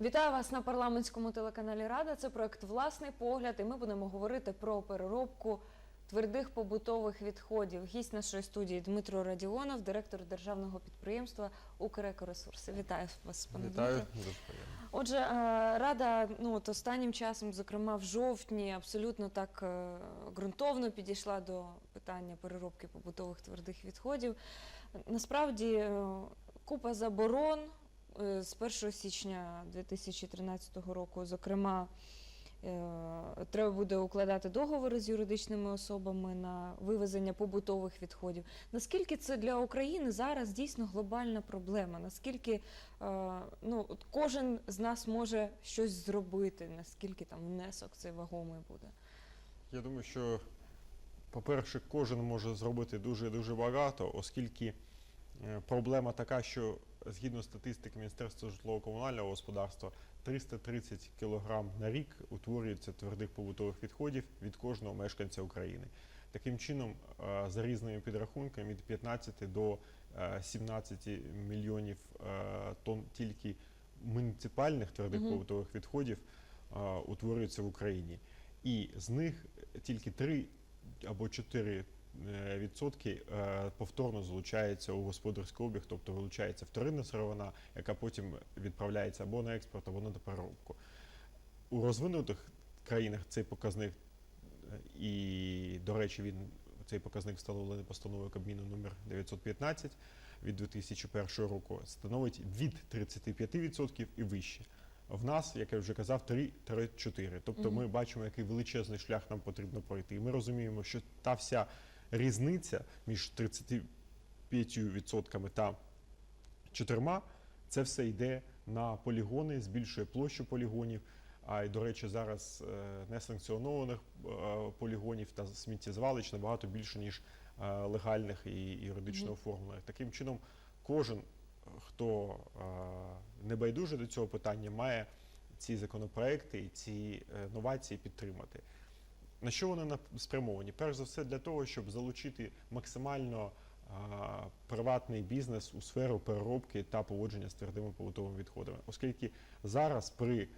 Вітаю вас на парламентському телеканалі Рада. Це проект Власний погляд, і ми будемо говорити про переробку твердих побутових відходів. Гість нашої студії Дмитро Радіонов, директор державного підприємства «Укрекоресурси». Вітаю вас, пане Вітаю, Дмитро. Отже, е, рада ну от останнім часом, зокрема в жовтні, абсолютно так е, ґрунтовно підійшла до питання переробки побутових твердих відходів. Насправді е, купа заборон з 1 січня 2013 року, зокрема. е, Треба буде укладати договори з юридичними особами на вивезення побутових відходів. Наскільки це для України зараз дійсно глобальна проблема? Наскільки е, ну, кожен з нас може щось зробити, наскільки там внесок цей вагомий буде? Я думаю, що, по-перше, кожен може зробити дуже-дуже багато, оскільки е, проблема така, що згідно статистики Міністерства житлово-комунального господарства, 330 кг на рік утворюється твердих побутових відходів від кожного мешканця України. Таким чином, е, за різними підрахунками, від 15 до е, 17 мільйонів е, тонн тільки муніципальних твердих Мгм. побутових відходів е, утворюється в Україні. І з них тільки 3 або 4 е, відсотки е, повторно залучається у господарський обіг, тобто вилучається вторинна сировина, яка потім відправляється або на експорт, або на переробку. У розвинутих країнах цей показник, е, і, до речі, він цей показник встановлений постановою Кабміну номер 915 від 2001 року, становить від 35% і вище. В нас, як я вже казав, 3-4. Тобто Мгм. ми бачимо, який величезний шлях нам потрібно пройти. І ми розуміємо, що та вся різниця між 35% та 4% це все йде на полігони, збільшує площу полігонів. А й, до речі, зараз е, несанкціонованих е, полігонів та сміттєзвалищ набагато більше, ніж е, легальних і юридично оформлених. Таким чином, кожен, хто не байдуже до цього питання, має ці законопроекти і ці новації підтримати. На що вони спрямовані? Перш за все, для того, щоб залучити максимально а, приватний бізнес у сферу переробки та поводження з твердими побутовими відходами, оскільки зараз при е,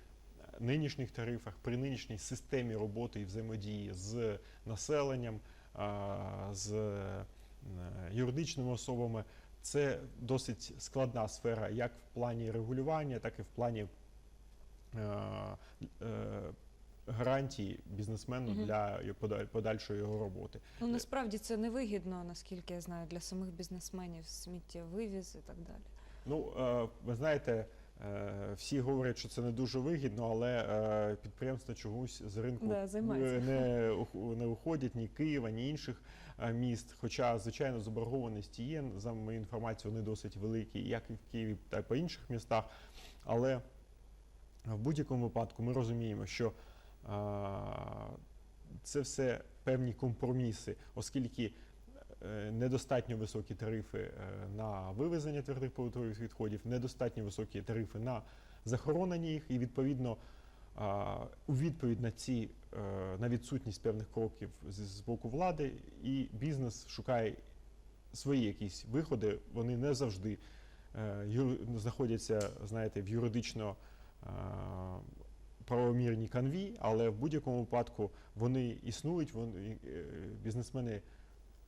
нинішніх тарифах, при нинішній системі роботи і взаємодії з населенням, а, з е, юридичними особами, це досить складна сфера, як в плані регулювання, так і в плані е, е, гарантій бізнесмену Мгм. для подальшої його роботи. Ну насправді це невигідно, наскільки я знаю, для самих бізнесменів сміттєвивіз і так далі. Ну, е, ви знаєте, е, всі говорять, що це не дуже вигідно, але е, підприємства чогось з ринку Да, е, не, не уходять ні Києва, ні інших е, міст. Хоча, звичайно, заборгованості є. За мою інформацію, вони досить великі, як і в Києві, так і по інших містах. Але в будь-якому випадку ми розуміємо, що е, це все певні компроміси, оскільки е, недостатньо високі тарифи е, на вивезення твердих побутових відходів, недостатньо високі тарифи на захоронення їх, і відповідно у відповідь на ці е, на відсутність певних кроків з, боку влади, і бізнес шукає свої якісь виходи. Вони не завжди юр- знаходяться, знаєте, в юридично правомірній канві, але в будь-якому випадку вони існують. Вони е, бізнесмени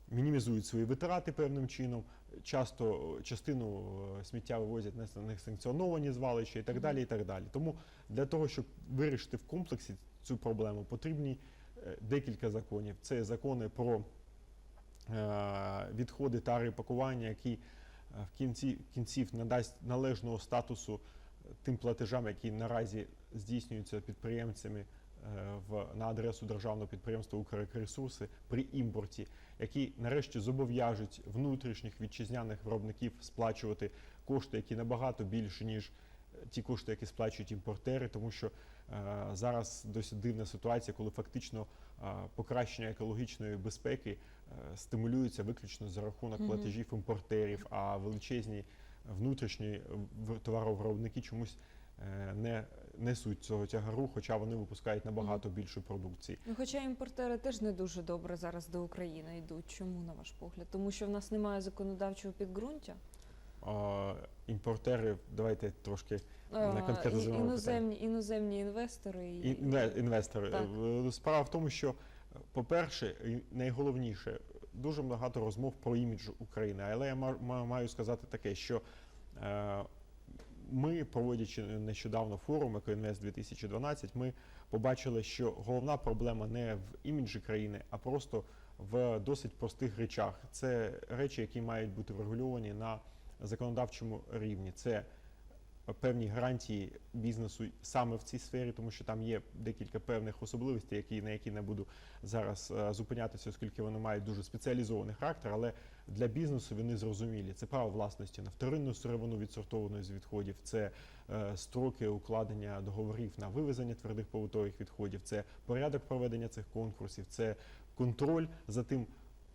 мінімізують свої витрати певним чином. Часто частину е, сміття вивозять на несанкціоновані звалища і так далі. І так далі. Тому для того, щоб вирішити в комплексі цю проблему, потрібні е, декілька законів. Це закони про відходи та репакування, які в кінці кінців надасть належного статусу тим платежам, які наразі здійснюються підприємцями е, в на адресу державного підприємства «Укрресурси» при імпорті, які нарешті зобов'яжуть внутрішніх вітчизняних виробників сплачувати кошти, які набагато більше ніж е, ті кошти, які сплачують імпортери, тому що е, зараз досить дивна ситуація, коли фактично е, покращення екологічної безпеки е, стимулюється виключно за рахунок Мгм. платежів імпортерів, а величезні внутрішні товаровиробники чомусь е, не несуть цього тягару, хоча вони випускають набагато більше продукції. Ну, хоча імпортери теж не дуже добре зараз до України йдуть. Чому, на ваш погляд? Тому що в нас немає законодавчого підґрунтя? е, імпортери, давайте трошки Не конкретизуємо іноземні, іноземні інвестори і, І- інвестори. Так. Е, Справа в тому, що, е, по-перше, найголовніше, дуже багато розмов про імідж України. Але я ма- ма- маю сказати таке, що е, ми, проводячи нещодавно форум «Екоінвест 2012, ми побачили, що головна проблема не в іміджі країни, а просто в досить простих речах. Це речі, які мають бути врегульовані на законодавчому рівні. Це певні гарантії бізнесу саме в цій сфері, тому що там є декілька певних особливостей, які на які не буду зараз е, зупинятися, оскільки вони мають дуже спеціалізований характер, але для бізнесу вони зрозумілі. Це право власності на вторинну сировину відсортованої з відходів, це е, строки укладення договорів на вивезення твердих побутових відходів, це порядок проведення цих конкурсів, це контроль за тим,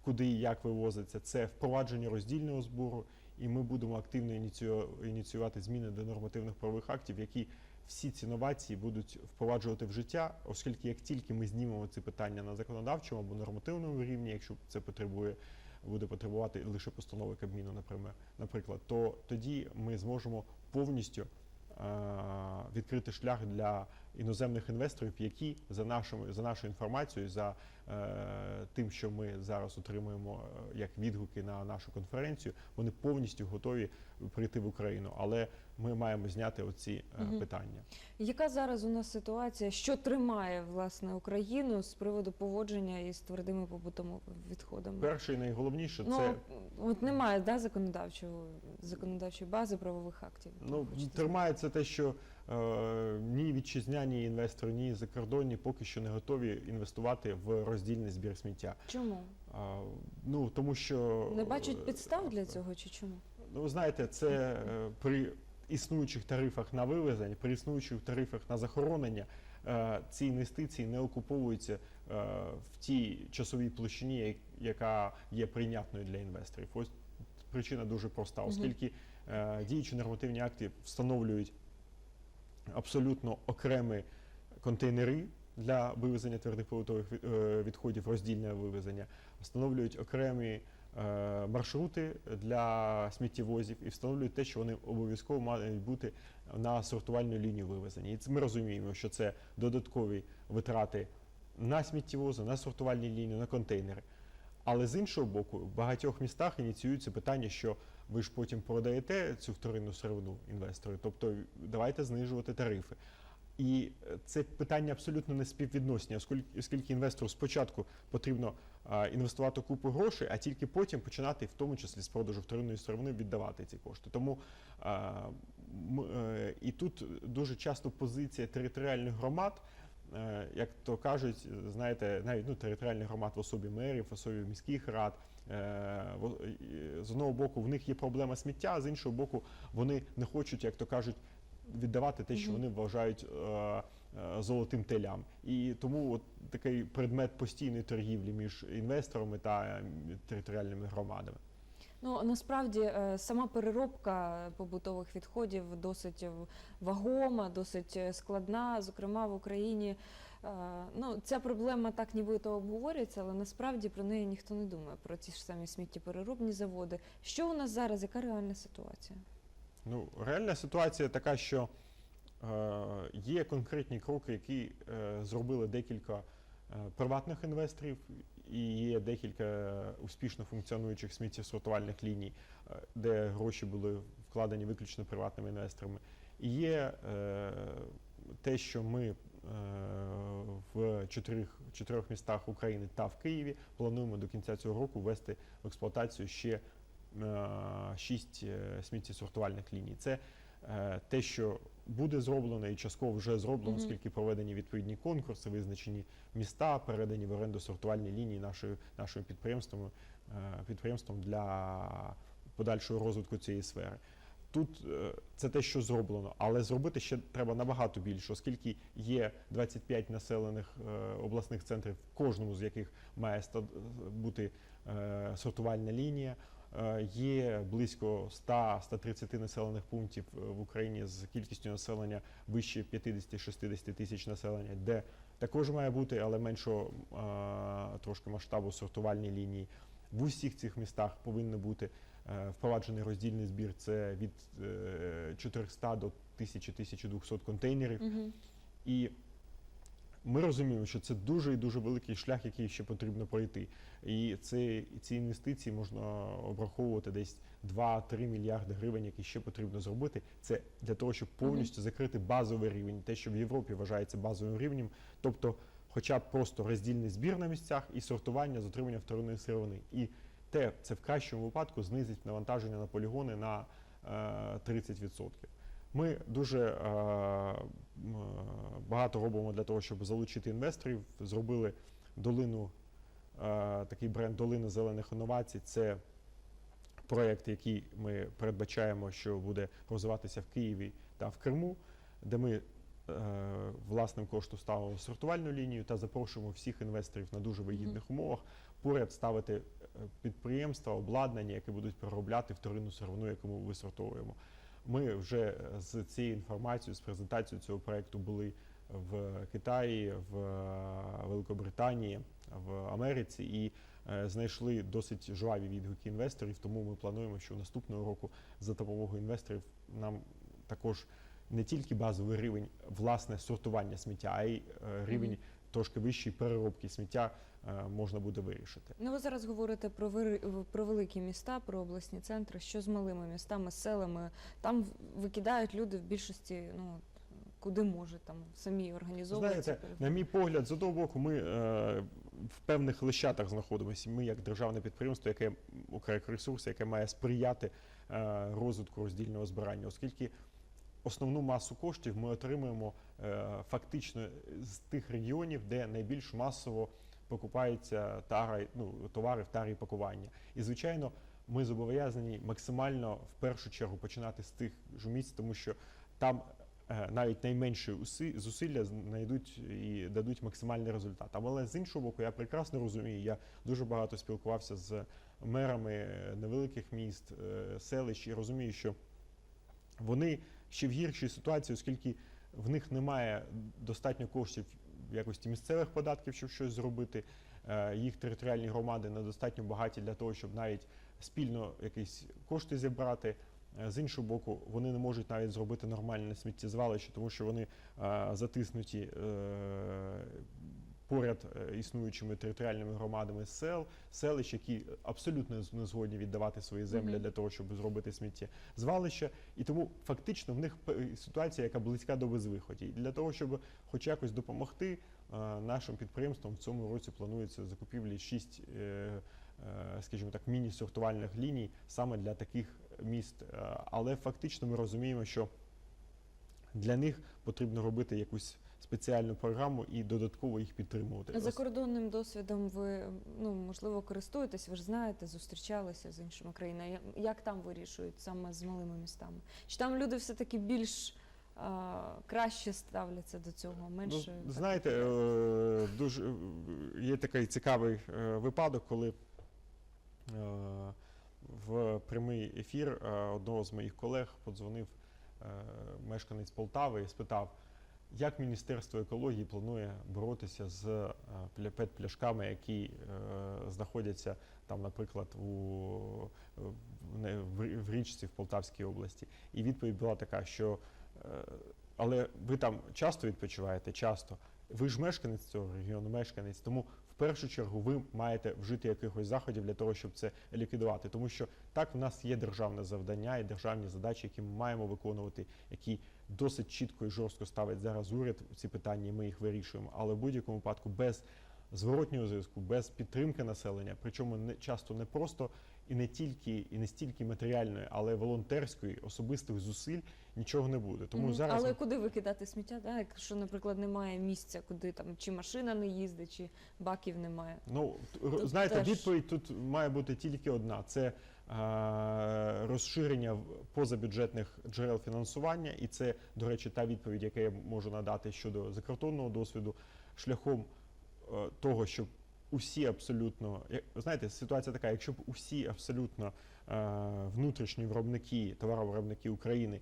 куди і як вивозиться, це впровадження роздільного збору. І ми будемо активно ініцію- ініціювати зміни до нормативних правових актів, які всі ці новації будуть впроваджувати в життя, оскільки як тільки ми знімемо ці питання на законодавчому або нормативному рівні, якщо це потребує, буде потребувати лише постанови Кабміну, наприклад, то тоді ми зможемо повністю е, відкрити шлях для іноземних інвесторів, які за нашими за нашою інформацією, за е, тим, що ми зараз отримуємо е, як відгуки на нашу конференцію, вони повністю готові прийти в Україну. Але ми маємо зняти оці е, питання. Яка зараз у нас ситуація, що тримає власне Україну з приводу поводження із твердими побутовими відходами? Перше і найголовніше Ну це от немає да, законодавчого законодавчої бази правових актів. Ну, тримається те, що ні вітчизняні інвестори, ні закордонні поки що не готові інвестувати в роздільний збір сміття. Чому А, ну тому що не бачать е, підстав для цього, чи чому? Ну, ви знаєте, це е, при існуючих тарифах на вивезення, при існуючих тарифах на захоронення. е, Ці інвестиції не окуповуються е, в тій часовій площині, яка є прийнятною для інвесторів. Ось причина дуже проста, оскільки е, діючі нормативні акти встановлюють абсолютно окремі контейнери для вивезення твердих побутових е, відходів, роздільне вивезення, встановлюють окремі е, маршрути для сміттєвозів і встановлюють те, що вони обов'язково мають бути на сортувальну лінію вивезення. І ми розуміємо, що це додаткові витрати на сміттєвози, на сортувальні лінії, на контейнери. Але з іншого боку, в багатьох містах ініціюється питання, що ви ж потім продаєте цю вторинну сировину інвестору, тобто давайте знижувати тарифи. І це питання абсолютно не співвідносні, оскільки, інвестору спочатку потрібно інвестувати купу грошей, а тільки потім починати, в тому числі з продажу вторинної сировини, віддавати ці кошти. Тому е, і тут дуже часто позиція територіальних громад. Е, Як то кажуть, знаєте, навіть ну, територіальних громад в особі мерів, в особі міських рад. е, З одного боку, в них є проблема сміття, а з іншого боку, вони не хочуть, як то кажуть, віддавати те, що вони вважають е, золотим телям. І тому от такий предмет постійної торгівлі між інвесторами та територіальними громадами. Ну насправді е, сама переробка побутових відходів досить вагома, досить е, складна. Зокрема, в Україні е, ну ця проблема так нібито обговорюється, але насправді про неї ніхто не думає. Про ті ж самі сміттєпереробні заводи. Що у нас зараз? Яка реальна ситуація? Ну, реальна ситуація така, що е, є конкретні кроки, які е, зробили декілька е, приватних інвесторів, і є декілька успішно функціонуючих сміттєсортувальних ліній, е, де гроші були вкладені виключно приватними інвесторами. І є е, те, що ми е, в чотирьох, чотирьох містах України та в Києві плануємо до кінця цього року ввести в експлуатацію ще е, шість е, сміттєсортувальних ліній. Це те, що буде зроблено і частково вже зроблено, оскільки проведені відповідні конкурси, визначені міста, передані в оренду сортувальні лінії нашою нашим підприємством, е, підприємством для подальшого розвитку цієї сфери. Тут е, це те, що зроблено, але зробити ще треба набагато більше, оскільки є 25 населених е, обласних центрів, в кожному з яких має бути е, сортувальна лінія. Е, Є близько 100-130 населених пунктів е, в Україні з кількістю населення вище 50-60 тисяч населення, де також має бути, але меншого е, трошки масштабу сортувальні лінії. В усіх цих містах повинно бути впроваджений роздільний збір. Це від е, 400 до 1000-1200 контейнерів. Мгм. І ми розуміємо, що це дуже і дуже великий шлях, який ще потрібно пройти. І це, ці інвестиції можна обраховувати десь 2-3 мільярди гривень, які ще потрібно зробити. Це для того, щоб повністю закрити базовий рівень, те, що в Європі вважається базовим рівнем, тобто, хоча б просто роздільний збір на місцях і сортування з отримання вторинної сировини. І те, це в кращому випадку знизить навантаження на полігони на е, 30%. Ми дуже е, е, багато робимо для того, щоб залучити інвесторів. Зробили долину, е, такий бренд Долина зелених інновацій. Це проєкт, який ми передбачаємо, що буде розвиватися в Києві та в Криму, де ми власним коштом ставимо сортувальну лінію та запрошуємо всіх інвесторів на дуже вигідних умовах поряд ставити підприємства, обладнання, які будуть переробляти вторинну сировину, яку ми висортовуємо. Ми вже з цією інформацією, з презентацією цього проекту були в Китаї, в е, Великобританії, в Америці і е, знайшли досить жваві відгуки інвесторів. Тому ми плануємо, що наступного року за допомогою інвесторів нам також не тільки базовий рівень власне сортування сміття, а й е, рівень. Трошки вищої переробки сміття е, можна буде вирішити. Ну, ви зараз говорите про вири- про великі міста, про обласні центри. Що з малими містами, селами? Там викидають люди в більшості, ну куди можуть, там самі організовуються. Знаєте, на мій погляд, з одного боку, ми е, в певних лищатах знаходимося. Ми як державне підприємство, яке як ресурс, яке має сприяти е, розвитку роздільного збирання, оскільки основну масу коштів ми отримуємо е, фактично з тих регіонів, де найбільш масово покупаються тара, ну, товари в тарі пакування. І звичайно, ми зобов'язані максимально в першу чергу починати з тих ж місць, тому що там е, навіть найменші уси- зусилля знайдуть і дадуть максимальний результат. Але з іншого боку, я прекрасно розумію, я дуже багато спілкувався з мерами е, невеликих міст, селищ і розумію, що вони ще в гіршій ситуації, оскільки в них немає достатньо коштів в якості місцевих податків, щоб щось зробити. Е, Їх територіальні громади недостатньо багаті для того, щоб навіть спільно якісь кошти зібрати. Е, З іншого боку, вони не можуть навіть зробити нормальне сміттєзвалище, тому що вони е, затиснуті поряд е, існуючими територіальними громадами сел, селищ, які абсолютно не згодні віддавати свої землі Мгм. для того, щоб зробити сміттєзвалище. І тому фактично в них ситуація, яка близька до безвиході. І для того, щоб хоч якось допомогти е, нашим підприємствам, в цьому році планується закупівлі 6 скажімо так, міні-сортувальних ліній саме для таких міст. Е, Але фактично ми розуміємо, що для них потрібно робити якусь спеціальну програму і додатково їх підтримувати. За кордонним досвідом ви ну можливо користуєтесь, ви ж знаєте, зустрічалися з іншими країнами. Як там вирішують саме з малими містами? Чи там люди все таки більш а, краще ставляться до цього? Менше Ну, знаєте, е, дуже е, є такий цікавий е, випадок, коли е, в прямий ефір одного з моїх колег подзвонив мешканець Полтави і спитав, як Міністерство екології планує боротися з е, пет-пляшками, які е, знаходяться там, наприклад, у, в, річці в Полтавській області. І відповідь була така, що е, але ви там часто відпочиваєте, часто. Ви ж мешканець цього регіону, мешканець, тому першу чергу ви маєте вжити якихось заходів для того, щоб це ліквідувати. Тому що так в нас є державне завдання і державні задачі, які ми маємо виконувати, які досить чітко і жорстко ставить зараз уряд ці питання, і ми їх вирішуємо. Але в будь-якому випадку без зворотнього зв'язку, без підтримки населення, причому не часто не просто і не тільки і не стільки матеріальної, але волонтерської, особистих зусиль нічого не буде. Тому Мгм. зараз Але куди викидати сміття? Да? Якщо, наприклад, немає місця, куди там чи машина не їздить, чи баків немає. Ну, Тут знаєте, теж- відповідь тут має бути тільки одна: це е, розширення позабюджетних джерел фінансування, і це, до речі, та відповідь, яку я можу надати щодо закордонного досвіду, шляхом е, того, щоб усі абсолютно знаєте, ситуація така, якщо б усі абсолютно е, внутрішні виробники, товаровиробники України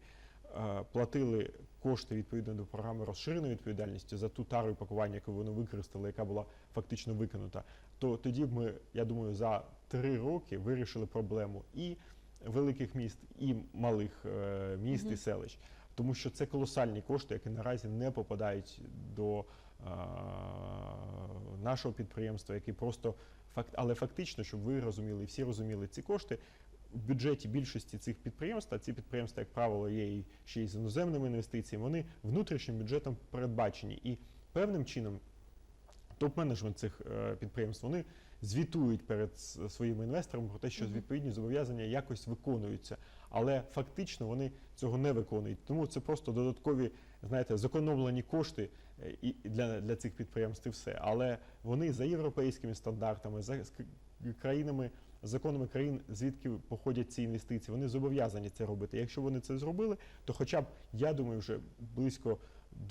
е, платили кошти відповідно до програми розширеної відповідальності за ту тару і пакування, яку вони використали, яка була фактично викинута, то тоді б ми, я думаю, за три роки вирішили проблему і великих міст і малих е, міст і селищ. Тому що це колосальні кошти, які наразі не попадають до нашого підприємства, які просто факт, але фактично, щоб ви розуміли, і всі розуміли, ці кошти в бюджеті більшості цих підприємств, а ці підприємства, як правило, є і ще й з іноземними інвестиціями, вони внутрішнім бюджетом передбачені. І певним чином топ-менеджмент цих е, підприємств вони звітують перед своїми інвесторами про те, що відповідні зобов'язання якось виконуються, але фактично вони цього не виконують. Тому це просто додаткові, знаєте, зекономлені кошти е, і для, для цих підприємств і все. Але вони за європейськими стандартами, за країнами, законами країн, звідки походять ці інвестиції, вони зобов'язані це робити. Якщо вони це зробили, то хоча б я думаю, вже близько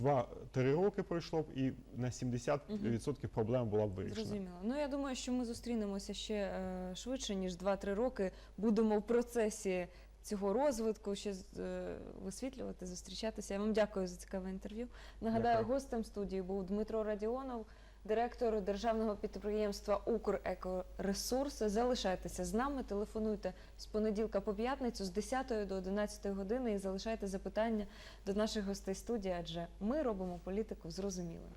2-3 роки пройшло б, і на 70% проблема була б вирішена. Зрозуміло. Ну я думаю, що ми зустрінемося ще е, швидше ніж 2-3 роки. Будемо в процесі цього розвитку ще е, висвітлювати, зустрічатися. Я вам дякую за цікаве інтерв'ю. Нагадаю, Дякую. гостем студії був Дмитро Радіонов, директор державного підприємства Укрекоресурси. Залишайтеся з нами, телефонуйте з понеділка по п'ятницю з 10 до 11 години і залишайте запитання до наших гостей студії, адже ми робимо політику зрозумілою.